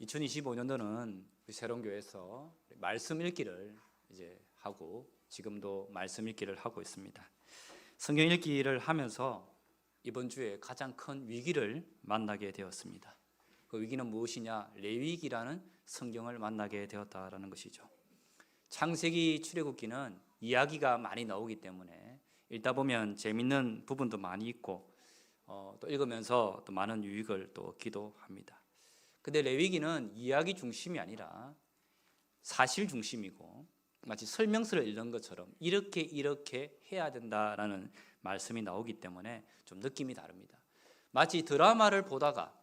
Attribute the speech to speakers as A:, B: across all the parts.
A: 2025년도는 우리 새로운 교회에서 말씀 읽기를 이제 하고 지금도 말씀 읽기를 하고 있습니다. 성경 읽기를 하면서 이번 주에 가장 큰 위기를 만나게 되었습니다. 그 위기는 무엇이냐? 레위기라는 성경을 만나게 되었다라는 것이죠. 창세기 출애굽기는 이야기가 많이 나오기 때문에 읽다 보면 재밌는 부분도 많이 있고 어, 또 읽으면서 또 많은 유익을 또 얻기도 합니다. 근데 레위기는 이야기 중심이 아니라 사실 중심이고 마치 설명서를 읽는 것처럼 이렇게 이렇게 해야 된다라는 말씀이 나오기 때문에 좀 느낌이 다릅니다. 마치 드라마를 보다가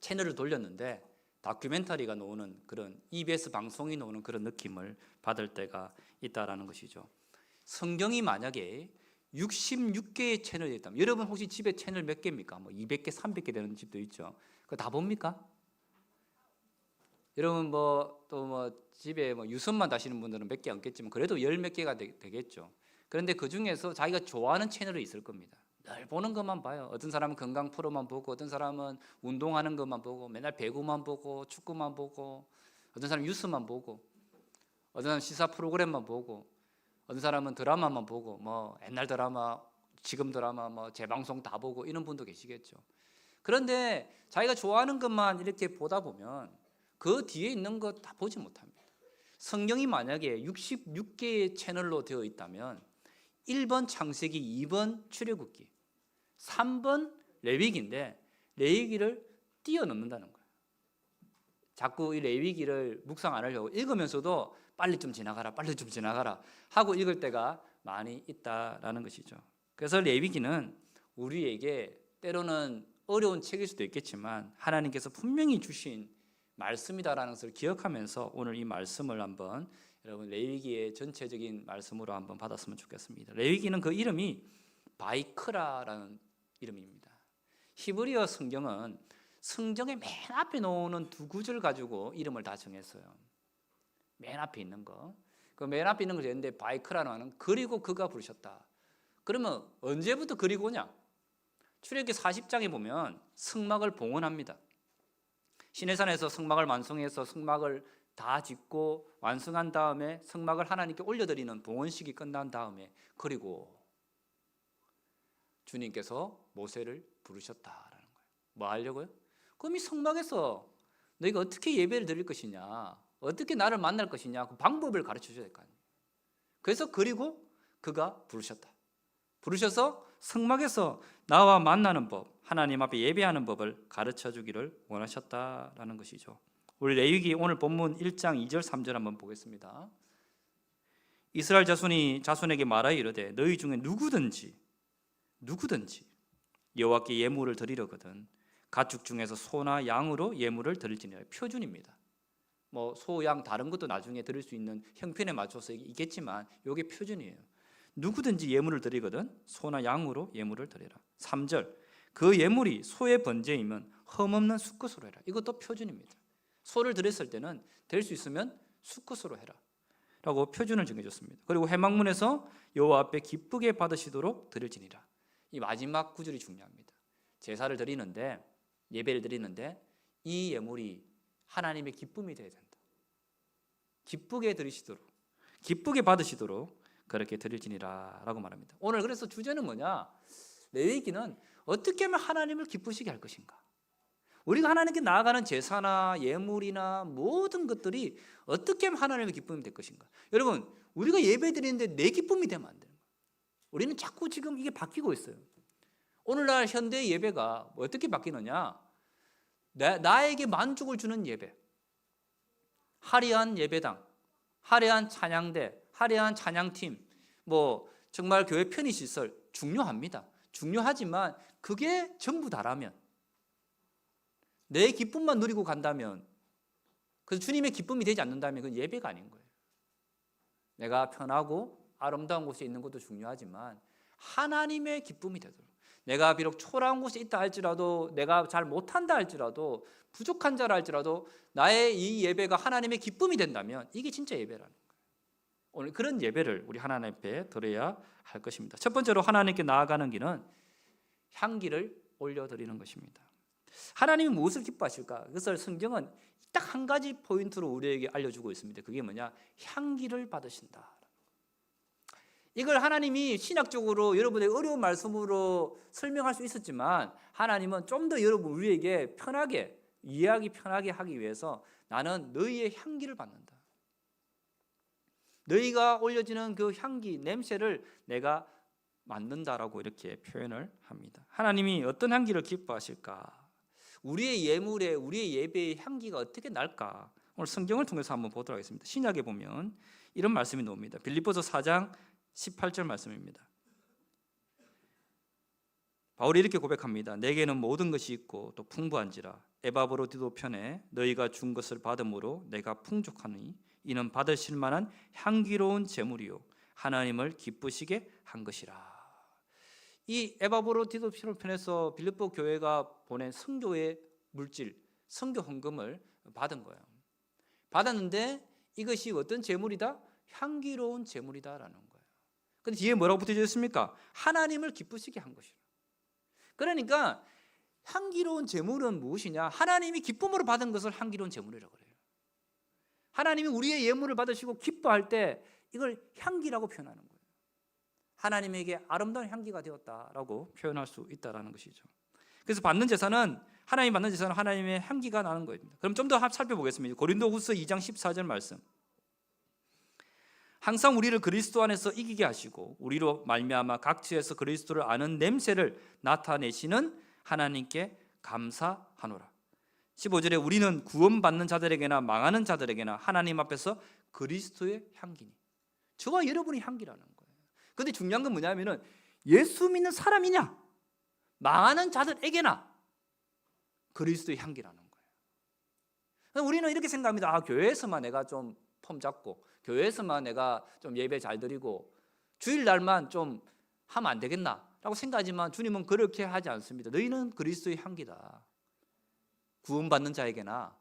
A: 채널을 돌렸는데 다큐멘터리가 나오는 그런 EBS 방송이 나오는 그런 느낌을 받을 때가 있다라는 것이죠. 성경이 만약에 66개의 채널이 있다면 여러분 혹시 집에 채널 몇 개입니까? 뭐 200개, 300개 되는 집도 있죠. 그거 다 봅니까? 여러분 뭐또뭐 집에 뭐 유선만 다시는 분들은 몇 개 없겠지만 그래도 열 몇 개가 되, 되겠죠. 그런데 그 중에서 자기가 좋아하는 채널이 있을 겁니다. 늘 보는 것만 봐요. 어떤 사람은 건강 프로만 보고, 어떤 사람은 운동하는 것만 보고, 맨날 배구만 보고, 축구만 보고, 어떤 사람은 뉴스만 보고, 어떤 사람은 시사 프로그램만 보고, 어떤 사람은 드라마만 보고, 뭐 옛날 드라마, 지금 드라마, 뭐 재방송 다 보고 이런 분도 계시겠죠. 그런데 자기가 좋아하는 것만 이렇게 보다 보면 그 뒤에 있는 것 다 보지 못합니다. 성경이 만약에 66개의 채널로 되어 있다면 1번 창세기, 2번 출애굽기, 3번 레위기인데 레위기를 뛰어넘는다는 거예요. 자꾸 이 레위기를 묵상 안 하려고 읽으면서도 빨리 좀 지나가라, 빨리 좀 지나가라 하고 읽을 때가 많이 있다라는 것이죠. 그래서 레위기는 우리에게 때로는 어려운 책일 수도 있겠지만 하나님께서 분명히 주신 말씀이다라는 것을 기억하면서 오늘 이 말씀을 한번 여러분 레위기의 전체적인 말씀으로 한번 받았으면 좋겠습니다. 레위기는 그 이름이 바이크라라는 이름입니다. 히브리어 성경은 성경의 맨 앞에 놓는 두 구절 가지고 이름을 다 정했어요. 맨 앞에 있는 거. 그 맨 앞에 있는 걸 했는데 바이크라는 그리고 그가 부르셨다. 그러면 언제부터 그리고냐? 출애굽기 40장에 보면 성막을 봉헌합니다. 시내산에서 성막을 완성해서 성막을 다 짓고 완성한 다음에 성막을 하나님께 올려드리는 봉헌식이 끝난 다음에 그리고 주님께서 모세를 부르셨다라는 거예요. 뭐 하려고요? 그럼 이 성막에서 너희가 어떻게 예배를 드릴 것이냐, 어떻게 나를 만날 것이냐 그 방법을 가르쳐 줘야 될 거 아니에요. 그래서 그리고 그가 부르셨다. 부르셔서 성막에서 나와 만나는 법, 하나님 앞에 예배하는 법을 가르쳐 주기를 원하셨다라는 것이죠. 우리 레위기 오늘 본문 1장 2절 3절 한번 보겠습니다. 이스라엘 자손이 자손에게 말하여 이르되 너희 중에 누구든지 누구든지 여호와께 예물을 드리려거든 가축 중에서 소나 양으로 예물을 드릴지니라 표준입니다. 뭐 소, 양 다른 것도 나중에 드릴 수 있는 형편에 맞춰서 있겠지만 이게 표준이에요. 누구든지 예물을 드리거든 소나 양으로 예물을 드리라. 3절 그 예물이 소의 번제이면 흠없는 수컷으로 해라. 이것도 표준입니다. 소를 드렸을 때는 될 수 있으면 수컷으로 해라. 라고 표준을 정해줬습니다. 그리고 해망문에서 여호와 앞에 기쁘게 받으시도록 드릴지니라. 이 마지막 구절이 중요합니다. 제사를 드리는데 예배를 드리는데 이 예물이 하나님의 기쁨이 되어야 된다. 기쁘게 드리시도록 기쁘게 받으시도록 그렇게 드릴지니라 라고 말합니다. 오늘 그래서 주제는 뭐냐? 레위기는 어떻게 하면 하나님을 기쁘시게 할 것인가? 우리가 하나님께 나아가는 제사나 예물이나 모든 것들이 어떻게 하면 하나님의 기쁨이 될 것인가? 여러분, 우리가 예배 드리는데 내 기쁨이 되면 안 돼요. 우리는 자꾸 지금 이게 바뀌고 있어요. 오늘날 현대 예배가 어떻게 바뀌느냐? 나, 나에게 만족을 주는 예배. 화려한 예배당, 화려한 찬양대, 화려한 찬양팀, 뭐 정말 교회 편의 시설 중요합니다. 중요하지만 그게 전부 다라면 내 기쁨만 누리고 간다면 그 주님의 기쁨이 되지 않는다면 그건 예배가 아닌 거예요. 내가 편하고 아름다운 곳에 있는 것도 중요하지만 하나님의 기쁨이 되도록 내가 비록 초라한 곳에 있다 할지라도 내가 잘 못한다 할지라도 부족한 자라 할지라도 나의 이 예배가 하나님의 기쁨이 된다면 이게 진짜 예배라는. 오늘 그런 예배를 우리 하나님 앞에 드려야 할 것입니다. 첫 번째로 하나님께 나아가는 길은 향기를 올려드리는 것입니다. 하나님이 무엇을 기뻐하실까? 그것을 성경은 딱 한 가지 포인트로 우리에게 알려주고 있습니다. 그게 뭐냐? 향기를 받으신다. 이걸 하나님이 신학적으로 여러분의 어려운 말씀으로 설명할 수 있었지만 하나님은 좀 더 여러분 우리에게 편하게 이해하기 편하게 하기 위해서 나는 너희의 향기를 받는다. 너희가 올려지는 그 향기 냄새를 내가 만든다라고 이렇게 표현을 합니다. 하나님이 어떤 향기를 기뻐하실까? 우리의 예물에 우리의 예배의 향기가 어떻게 날까? 오늘 성경을 통해서 한번 보도록 하겠습니다. 신약에 보면 이런 말씀이 나옵니다. 빌립보서 4장 18절 말씀입니다. 바울이 이렇게 고백합니다. 내게는 모든 것이 있고 또 풍부한지라 에바브로디도 편에 너희가 준 것을 받음으로 내가 풍족하니 이는 받으실 만한 향기로운 제물이요 하나님을 기쁘시게 한 것이라. 이 에바브로디도 편에서 빌립보 교회가 보낸 성교의 물질, 성교 헌금을 받은 거예요. 받았는데 이것이 어떤 제물이다? 향기로운 제물이다라는 거예요. 근데 뒤에 뭐라고 붙여져 있습니까? 하나님을 기쁘시게 한 것이라. 그러니까 향기로운 제물은 무엇이냐? 하나님이 기쁨으로 받은 것을 향기로운 제물이라고 그래요. 하나님이 우리의 예물을 받으시고 기뻐할 때 이걸 향기라고 표현하는 거예요. 하나님에게 아름다운 향기가 되었다라고 표현할 수 있다라는 것이죠. 그래서 받는 제사는 하나님 받는 제사는 하나님의 향기가 나는 거입니다. 그럼 좀 더 살펴보겠습니다. 고린도후서 2장 14절 말씀. 항상 우리를 그리스도 안에서 이기게 하시고 우리로 말미암아 각지에서 그리스도를 아는 냄새를 나타내시는 하나님께 감사하노라. 15절에 우리는 구원받는 자들에게나 망하는 자들에게나 하나님 앞에서 그리스도의 향기니. 저와 여러분의 향기라는 거예요. 근데 중요한 건 뭐냐면은 예수 믿는 사람이냐 망하는 자들에게나 그리스도의 향기라는 거예요. 우리는 이렇게 생각합니다. 아, 교회에서만 내가 좀 폼 잡고 교회에서만 내가 좀 예배 잘 드리고 주일날만 좀 하면 안 되겠나라고 생각하지만 주님은 그렇게 하지 않습니다. 너희는 그리스도의 향기다. 구원받는 자에게나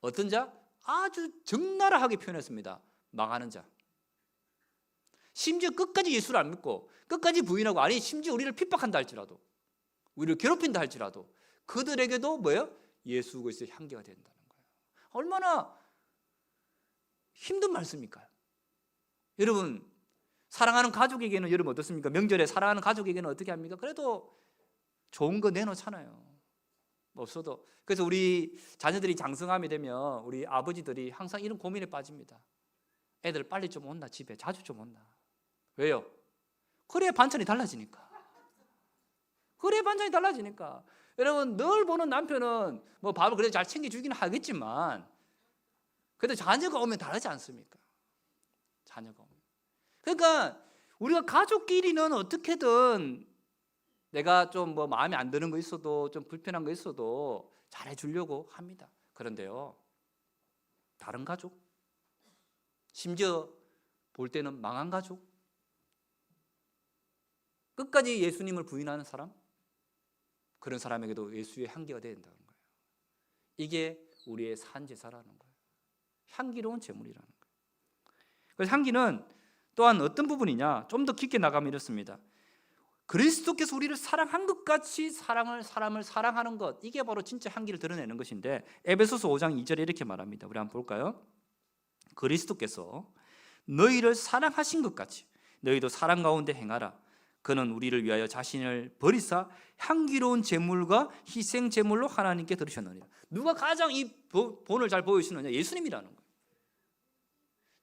A: 어떤 자? 아주 적나라하게 표현했습니다. 망하는 자. 심지어 끝까지 예수를 안 믿고 끝까지 부인하고 아니 심지어 우리를 핍박한다 할지라도 우리를 괴롭힌다 할지라도 그들에게도 뭐예요? 예수 그리스도의 향기가 된다는 거예요. 얼마나 힘든 말씀일까요? 여러분 사랑하는 가족에게는 여러분 어떻습니까? 명절에 사랑하는 가족에게는 어떻게 합니까? 그래도 좋은 거 내놓잖아요. 뭐 없어도 그래서 우리 자녀들이 장성함이 되면 우리 아버지들이 항상 이런 고민에 빠집니다. 애들 빨리 좀 온다 집에 자주 좀 온다. 왜요? 그래 반찬이 달라지니까. 그래 반찬이 달라지니까. 여러분 늘 보는 남편은 뭐 밥을 그래도 잘 챙겨주기는 하겠지만 그래도 자녀가 오면 다르지 않습니까? 자녀가 오면. 그러니까 우리가 가족끼리는 어떻게든 내가 좀 뭐 마음에 안 드는 거 있어도 좀 불편한 거 있어도 잘해 주려고 합니다. 그런데요. 다른 가족 심지어 볼 때는 망한 가족 끝까지 예수님을 부인하는 사람 그런 사람에게도 예수의 향기가 된다는 거예요. 이게 우리의 산 제사라는 거예요. 향기로운 제물이라는 거예요. 그래서 향기는 또한 어떤 부분이냐? 좀 더 깊게 나가면 이렇습니다. 그리스도께서 우리를 사랑한 것 같이 사랑을 사람을 사랑하는 것 이게 바로 진짜 향기를 드러내는 것인데 에베소서 5장 2절에 이렇게 말합니다. 우리 한번 볼까요? 그리스도께서 너희를 사랑하신 것 같이 너희도 사랑 가운데 행하라. 그는 우리를 위하여 자신을 버리사 향기로운 제물과 희생 제물로 하나님께 들으셨느니라. 누가 가장 이 본을 잘 보여주시느냐? 예수님이라는 거예요.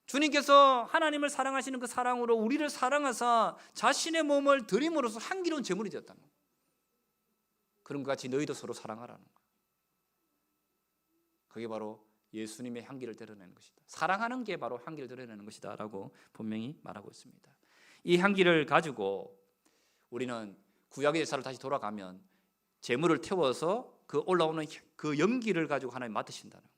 A: 주님께서 하나님을 사랑하시는 그 사랑으로 우리를 사랑하사 자신의 몸을 드림으로써 향기로운 제물이 되었다는. 그런 것 같이 너희도 서로 사랑하라는 거예요. 그게 바로 예수님의 향기를 드러내는 것이다. 사랑하는 게 바로 향기를 드러내는 것이다라고 분명히 말하고 있습니다. 이 향기를 가지고 우리는 구약의 제사를 다시 돌아가면 제물을 태워서 그 올라오는 그 연기를 가지고 하나님 맡으신다는.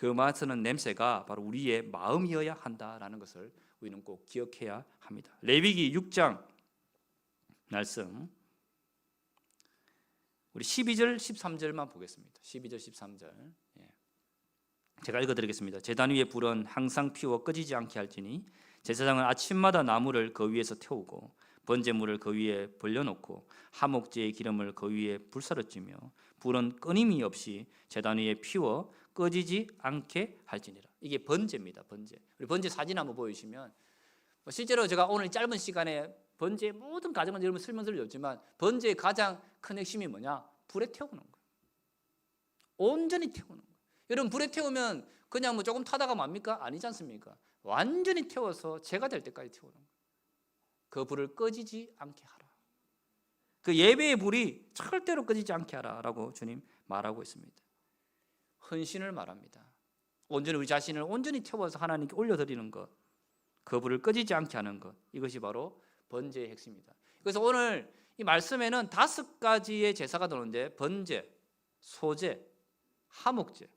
A: 그 맡는 냄새가 바로 우리의 마음이어야 한다라는 것을 우리는 꼭 기억해야 합니다. 레위기 6장 말씀 우리 12절 13절만 보겠습니다. 12절 13절 예. 제가 읽어 드리겠습니다. 제단 위에 불은 항상 피워 꺼지지 않게 할지니 제사장은 아침마다 나무를 그 위에서 태우고 번제물을 그 위에 벌려놓고 하목제의 기름을 그 위에 불사르찌며 불은 끊임이 없이 제단 위에 피워 꺼지지 않게 할지니라. 이게 번제입니다. 번제. 우리 번제 사진 한번 보여주시면 뭐 실제로 제가 오늘 짧은 시간에 번제의 모든 과정을 여러분 설명드렸지만 번제의 가장 큰 핵심이 뭐냐? 불에 태우는 거예요. 온전히 태우는 거예요. 여러분 불에 태우면 그냥 뭐 조금 타다가 맙니까? 아니지 않습니까? 완전히 태워서 제가 될 때까지 태우는 거예요. 그 불을 꺼지지 않게 하라. 그 예배의 불이 절대로 꺼지지 않게 하라라고 주님 말하고 있습니다. 헌신을 말합니다. 온전히 우리 자신을 온전히 태워서 하나님께 올려드리는 것, 그 불을 꺼지지 않게 하는 것, 이것이 바로 번제의 핵심입니다. 그래서 오늘 이 말씀에는 다섯 가지의 제사가 들어오는데 번제, 소제, 하목제,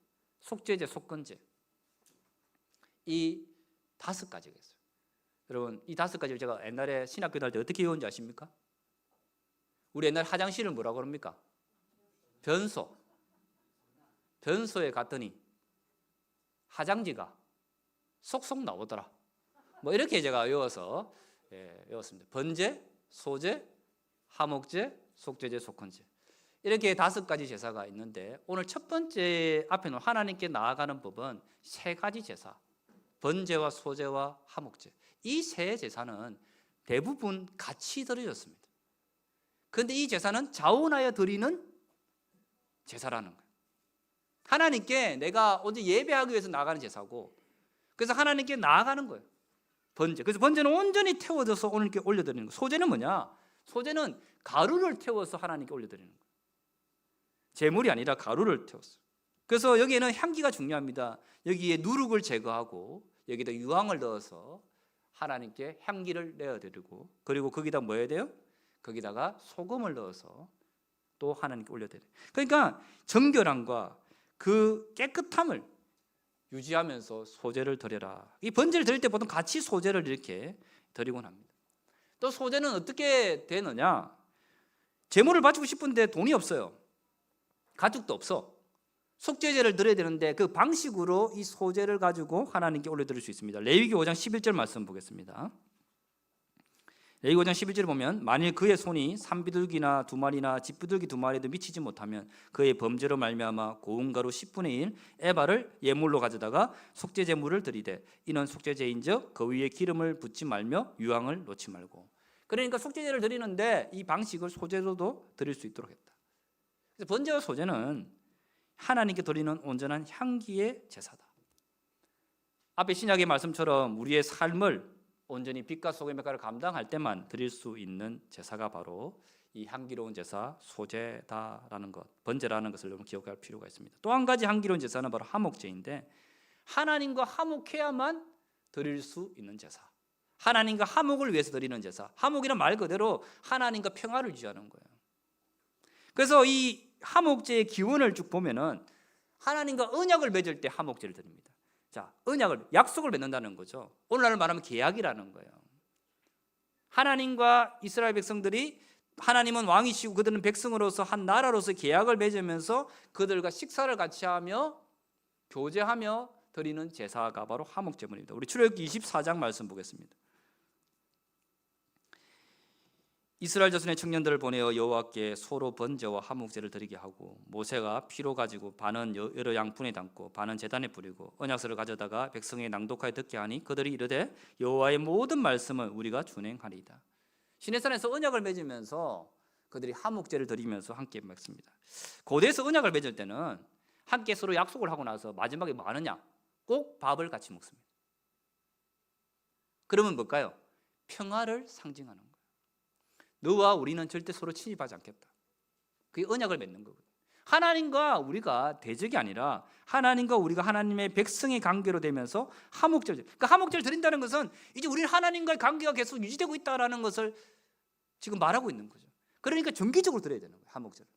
A: 속죄제, 속건제 이 다섯 가지가 있어요. 여러분 이 다섯 가지를 제가 옛날에 신학교 다닐 때 어떻게 외운지 아십니까? 우리 옛날 화장실을 뭐라고 그럽니까? 변소. 변소에 갔더니 화장지가 속속 나오더라. 뭐 이렇게 제가 외워서 예, 외웠습니다. 번제, 소제, 하목제, 속죄제, 속건제. 이렇게 다섯 가지 제사가 있는데 오늘 첫 번째 앞에 놓은 하나님께 나아가는 법은 세 가지 제사. 번제와 소제와 하목제. 이 세 제사는 대부분 같이 드려졌습니다. 그런데 이 제사는 자원하여 드리는 제사라는 거예요. 하나님께 내가 언제 예배하기 위해서 나가는 제사고 그래서 하나님께 나아가는 거예요. 번제. 그래서 번제는 온전히 태워져서 오늘께 올려드리는 거예요. 소제는 뭐냐? 소제는 가루를 태워서 하나님께 올려드리는 거예요. 재물이 아니라 가루를 태웠어요. 그래서 여기에는 향기가 중요합니다. 여기에 누룩을 제거하고 여기다 유황을 넣어서 하나님께 향기를 내어드리고 그리고 거기다 뭐 해야 돼요? 거기다가 소금을 넣어서 또 하나님께 올려드려요. 그러니까 정결함과 그 깨끗함을 유지하면서 소제를 드려라. 이 번제를 드릴 때 보통 같이 소제를 이렇게 드리곤 합니다. 또 소제는 어떻게 되느냐? 제물을 바치고 싶은데 돈이 없어요. 가족도 없어. 속죄제를 드려야 되는데 그 방식으로 이 소제를 가지고 하나님께 올려드릴 수 있습니다. 레위기 5장 11절 말씀 보겠습니다. 5장 11절을 보면 만일 그의 손이 산비둘기나 두 마리나 집비둘기 두 마리도 미치지 못하면 그의 범죄로 말미암아 고운 가루 10분의 1 에바를 예물로 가져다가 속죄 제물을 드리되 이는 속죄제인즉 그 위에 기름을 붓지 말며 유황을 놓지 말고 그러니까 속죄제를 드리는데 이 방식을 소제로도 드릴 수 있도록 했다. 그래서 번제와 소제는 하나님께 드리는 온전한 향기의 제사다. 앞에 신약의 말씀처럼 우리의 삶을 온전히 빛과 소금의 역할을 감당할 때만 드릴 수 있는 제사가 바로 이 향기로운 제사 소제다라는 것, 번제라는 것을 여러분 기억할 필요가 있습니다. 또 한 가지 향기로운 제사는 바로 하목제인데 하나님과 하목해야만 드릴 수 있는 제사. 하나님과 하목을 위해서 드리는 제사. 하목이란 말 그대로 하나님과 평화를 유지하는 거예요. 그래서 이 하목제의 기원을 쭉 보면은 하나님과 언약을 맺을 때 하목제를 드립니다. 자, 언약을 약속을 맺는다는 거죠. 오늘날 말하면 계약이라는 거예요. 하나님과 이스라엘 백성들이 하나님은 왕이시고 그들은 백성으로서 한 나라로서 계약을 맺으면서 그들과 식사를 같이 하며 교제하며 드리는 제사가 바로 하목제물입니다. 우리 출애굽기 24장 말씀 보겠습니다. 이스라엘 자손의 청년들을 보내어 여호와께 소로 번제와 하목제를 드리게 하고 모세가 피로 가지고 반은 여- 여러 양푼에 담고 반은 제단에 뿌리고 언약서를 가져다가 백성의 낭독하여 듣게 하니 그들이 이르되 여호와의 모든 말씀을 우리가 준행하리이다. 시내산에서 언약을 맺으면서 그들이 하목제를 드리면서 함께 맺습니다. 고대에서 언약을 맺을 때는 함께 서로 약속을 하고 나서 마지막에 뭐 하느냐? 꼭 밥을 같이 먹습니다. 그러면 뭘까요? 평화를 상징하는. 너와 우리는 절대 서로 침입하지 않겠다. 그게 언약을 맺는 거거든요. 하나님과 우리가 대적이 아니라 하나님과 우리가 하나님의 백성의 관계로 되면서 하목제를 그러니까 하목제를 드린다는 것은 이제 우리는 하나님과의 관계가 계속 유지되고 있다라는 것을 지금 말하고 있는 거죠. 그러니까 정기적으로 드려야 되는 거예요. 하목제를.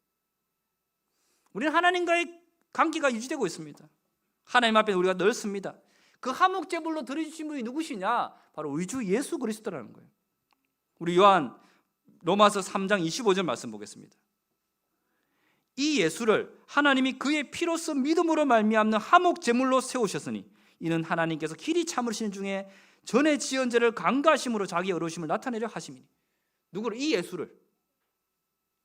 A: 우리는 하나님과의 관계가 유지되고 있습니다. 하나님 앞에 우리가 넓습니다. 그 하목제물로 드려주신 분이 누구시냐? 바로 우리 주 예수 그리스도라는 거예요. 우리 요한 로마서 3장 25절 말씀 보겠습니다. 이 예수를 하나님이 그의 피로써 믿음으로 말미암는 하목 제물로 세우셨으니 이는 하나님께서 길이 참으시는 중에 전에 지은 죄를 강가하심으로 자기 어려우심을 나타내려 하심이니 누구를 이 예수를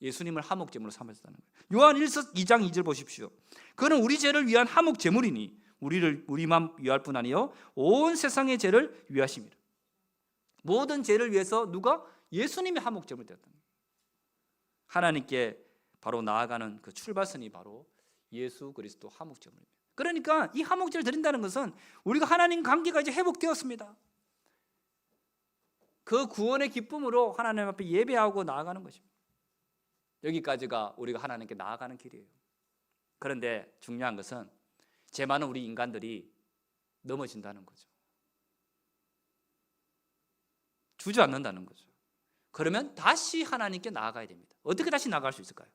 A: 예수님을 하목 제물로 삼았다는 거예요. 요한 1서 2장 2절 보십시오. 그는 우리 죄를 위한 하목 제물이니 우리를 우리만 위할 뿐 아니요 온 세상의 죄를 위하심이라. 모든 죄를 위해서 누가 예수님이 제물 되었다. 하나님께 바로 나아가는 그 출발선이 바로 예수 그리스도 하목 제물입니다. 그러니까 이 하목제를 드린다는 것은 우리가 하나님 관계가 이제 회복되었습니다. 그 구원의 기쁨으로 하나님 앞에 예배하고 나아가는 것입니다. 여기까지가 우리가 하나님께 나아가는 길이에요. 그런데 중요한 것은 죄 많은 우리 인간들이 넘어진다는 거죠. 주저앉는다는 거죠. 그러면 다시 하나님께 나아가야 됩니다. 어떻게 다시 나아갈 수 있을까요?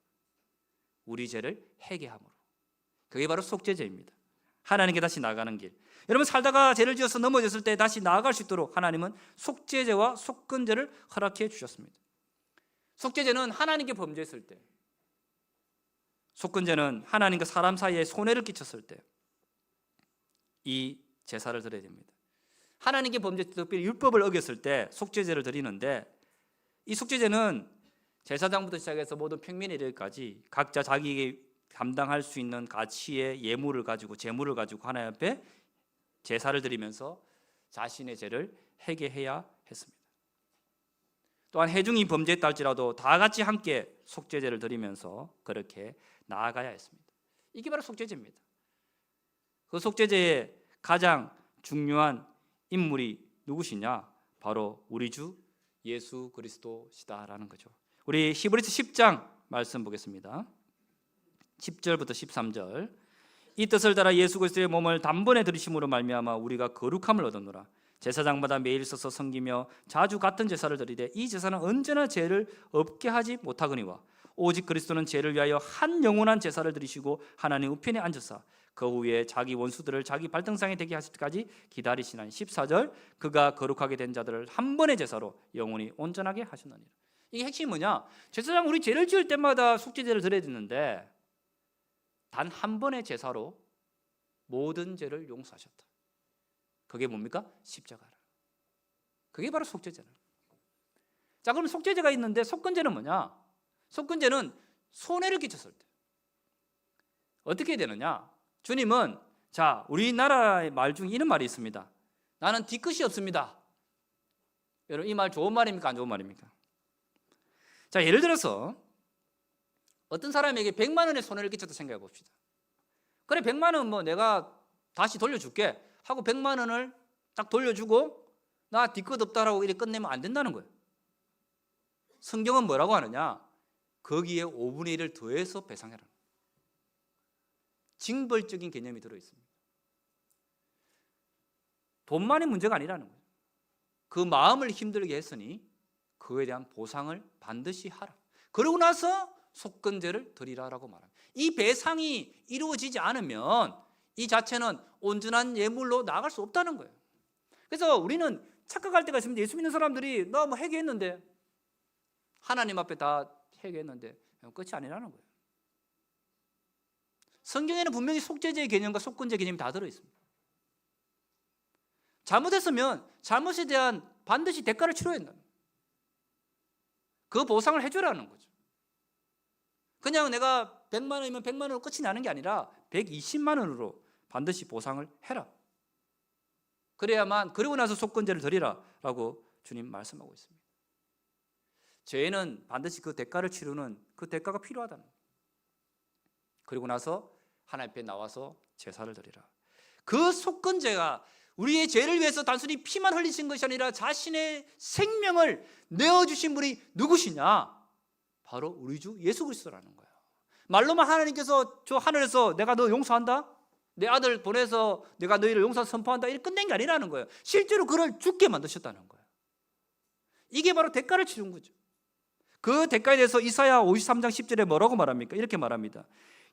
A: 우리 죄를 회개함으로. 그게 바로 속죄죄입니다. 하나님께 다시 나아가는 길. 여러분 살다가 죄를 지어서 넘어졌을 때 다시 나아갈 수 있도록 하나님은 속죄죄와 속건죄를 허락해 주셨습니다. 속죄죄는 하나님께 범죄했을 때, 속건죄는 하나님과 사람 사이에 손해를 끼쳤을 때 이 제사를 드려야 됩니다. 하나님께 범죄 특별히 율법을 어겼을 때 속죄죄를 드리는데 이 속죄죄는 제사장부터 시작해서 모든 평민이들까지 각자 자기에게 감당할 수 있는 가치의 예물을 가지고 재물을 가지고 하나님 앞에 제사를 드리면서 자신의 죄를 회개해야 했습니다. 또한 해중이 범죄했다 할지라도 다 같이 함께 속죄제를 드리면서 그렇게 나아가야 했습니다. 이게 바로 속죄제입니다. 그 속죄제의 가장 중요한 인물이 누구시냐? 바로 우리 주 예수 그리스도시다라는 거죠. 우리 히브리서 10장 말씀 보겠습니다. 10절부터 13절. 이 뜻을 따라 예수 그리스도의 몸을 단번에 들이심으로 말미암아 우리가 거룩함을 얻었노라. 제사장마다 매일 서서 섬기며 자주 같은 제사를 드리되 이 제사는 언제나 죄를 없게 하지 못하거니와 오직 그리스도는 죄를 위하여 한 영원한 제사를 드리시고 하나님 우편에 앉으사 그 후에 자기 원수들을 자기 발등상에 되게 하실 때까지 기다리시나니 14절 그가 거룩하게 된 자들을 한 번의 제사로 영원히 온전하게 하셨느니라. 이게 핵심이 뭐냐? 제사장 우리 죄를 지을 때마다 속죄제를 드려야 되는데 단 한 번의 제사로 모든 죄를 용서하셨다. 그게 뭡니까? 십자가라. 그게 바로 속죄제는. 자, 그럼 속죄제가 있는데 속건제는 뭐냐? 속건제는 손해를 끼쳤을 때 어떻게 되느냐? 주님은 자 우리나라의 말 중에 이런 말이 있습니다. 나는 뒤끝이 없습니다. 여러분 이 말 좋은 말입니까? 안 좋은 말입니까? 자 예를 들어서 어떤 사람에게 100만 원의 손해를 끼쳤다 생각해 봅시다. 그래 100만 원 뭐 내가 다시 돌려줄게 하고 100만 원을 딱 돌려주고 나 뒤끝 없다라고 이렇게 끝내면 안 된다는 거예요. 성경은 뭐라고 하느냐? 거기에 5분의 1을 더해서 배상해라. 징벌적인 개념이 들어 있습니다. 돈만이 문제가 아니라는 거예요. 그 마음을 힘들게 했으니 그에 대한 보상을 반드시 하라. 그러고 나서 속건제를 드리라라고 말합니다. 이 배상이 이루어지지 않으면 이 자체는 온전한 예물로 나갈 수 없다는 거예요. 그래서 우리는 착각할 때가 있습니다. 예수 믿는 사람들이 나 뭐 회개했는데 하나님 앞에 다 회개했는데 끝이 아니라는 거예요. 성경에는 분명히 속죄제의 개념과 속건제 개념이 다 들어 있습니다. 잘못했으면 잘못에 대한 반드시 대가를 치러야 한다. 그 보상을 해주라는 거죠. 그냥 내가 100만 원이면 100만 원으로 끝이 나는 게 아니라 120만 원으로 반드시 보상을 해라. 그래야만 그리고 나서 속건제를 드리라라고 주님 말씀하고 있습니다. 죄는 반드시 그 대가를 치르는 그 대가가 필요하다는. 그리고 나서 하나님 앞에 나와서 제사를 드리라. 그 속건제가 우리의 죄를 위해서 단순히 피만 흘리신 것이 아니라 자신의 생명을 내어 주신 분이 누구시냐? 바로 우리 주 예수 그리스도라는 거예요. 말로만 하나님께서 저 하늘에서 내가 너 용서한다. 내 아들 보내서 내가 너희를 용서 선포한다. 이렇게 끝낸 게 아니라는 거예요. 실제로 그를 죽게 만드셨다는 거예요. 이게 바로 대가를 치른 거죠. 그 대가에 대해서 이사야 53장 10절에 뭐라고 말합니까? 이렇게 말합니다.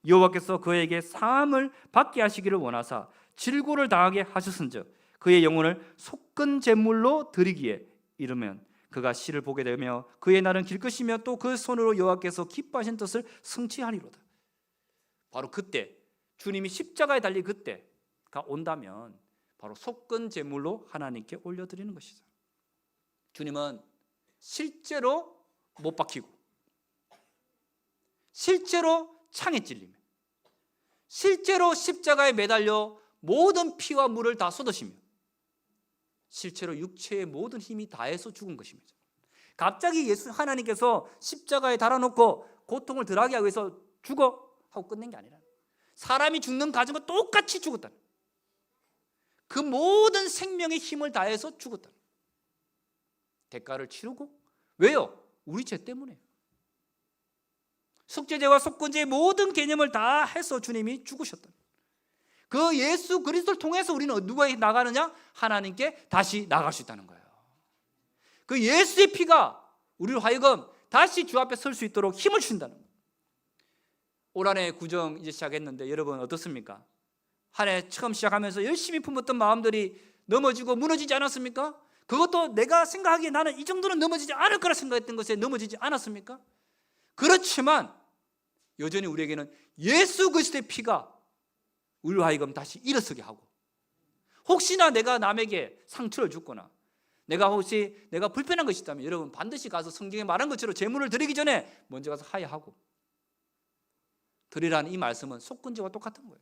A: 여호와께서 그에게 사함을 받게 하시기를 원하사 질고를 당하게 하셨은즉 그의 영혼을 속근 제물로 드리기에 이르면 그가 시를 보게 되며 그의 날은 길 것이며 또 그 손으로 여호와께서 기뻐하신 뜻을 성취하리로다. 바로 그때 주님이 십자가에 달린 그때가 온다면 바로 속근 제물로 하나님께 올려드리는 것이죠. 주님은 실제로 못 박히고 실제로 창에 찔리며 실제로 십자가에 매달려 모든 피와 물을 다 쏟으시며 실제로 육체의 모든 힘이 다해서 죽은 것입니다. 갑자기 예수 하나님께서 십자가에 달아놓고 고통을 덜하게 하기 위해서 죽어 하고 끝낸 게 아니라 사람이 죽는 과정과 똑같이 죽었다. 그 모든 생명의 힘을 다해서 죽었다. 대가를 치르고 왜요? 우리 죄 때문에. 속죄제와 속건제의 모든 개념을 다 해서 주님이 죽으셨다. 그 예수 그리스도를 통해서 우리는 누구에게 나가느냐? 하나님께 다시 나갈 수 있다는 거예요. 그 예수의 피가 우리를 하여금 다시 주 앞에 설 수 있도록 힘을 준다는 거예요. 올 한해 구정 이제 시작했는데 여러분 어떻습니까? 한 해 처음 시작하면서 열심히 품었던 마음들이 넘어지고 무너지지 않았습니까? 그것도 내가 생각하기에 나는 이 정도는 넘어지지 않을 거라 생각했던 것에 넘어지지 않았습니까? 그렇지만 여전히 우리에게는 예수 그리스도의 피가 우리로 하여금 다시 일어서게 하고 혹시나 내가 남에게 상처를 줬거나 내가 혹시 내가 불편한 것이 있다면 여러분 반드시 가서 성경에 말한 것처럼 제물을 드리기 전에 먼저 가서 하야하고 드리라는 이 말씀은 속건제와 똑같은 거예요.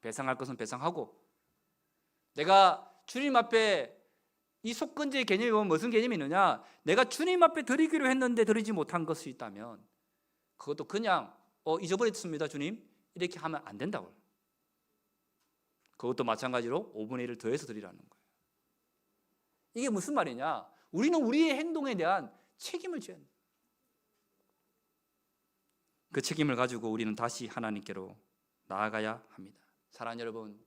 A: 배상할 것은 배상하고 내가 주님 앞에 이 속건제의 개념이 보면 무슨 개념이 있느냐? 내가 주님 앞에 드리기로 했는데 드리지 못한 것이 있다면 그것도 그냥 어 잊어버렸습니다, 주님. 이렇게 하면 안 된다고요. 그것도 마찬가지로 5분의 1을 더해서 드리라는 거예요. 이게 무슨 말이냐? 우리는 우리의 행동에 대한 책임을 져야 합니다. 그 책임을 가지고 우리는 다시 하나님께로 나아가야 합니다. 사랑하는 여러분,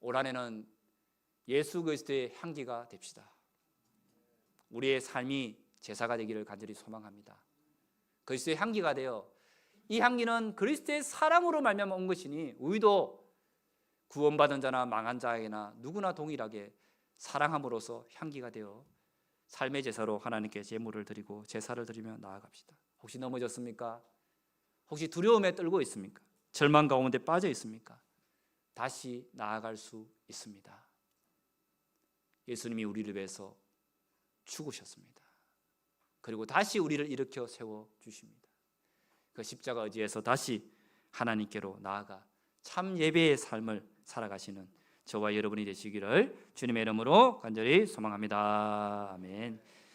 A: 올 한해는 예수 그리스도의 향기가 됩시다. 우리의 삶이 제사가 되기를 간절히 소망합니다. 그리스도의 향기가 되어 이 향기는 그리스도의 사랑으로 말미암아 온 것이니 우리도 구원받은 자나 망한 자에게나 누구나 동일하게 사랑함으로써 향기가 되어 삶의 제사로 하나님께 제물을 드리고 제사를 드리며 나아갑시다. 혹시 넘어졌습니까? 혹시 두려움에 떨고 있습니까? 절망 가운데 빠져 있습니까? 다시 나아갈 수 있습니다. 예수님이 우리를 위해서 죽으셨습니다. 그리고 다시 우리를 일으켜 세워 주십니다. 그 십자가 의지에서 다시 하나님께로 나아가 참 예배의 삶을 살아가시는 저와 여러분이 되시기를 주님의 이름으로 간절히 소망합니다. 아멘.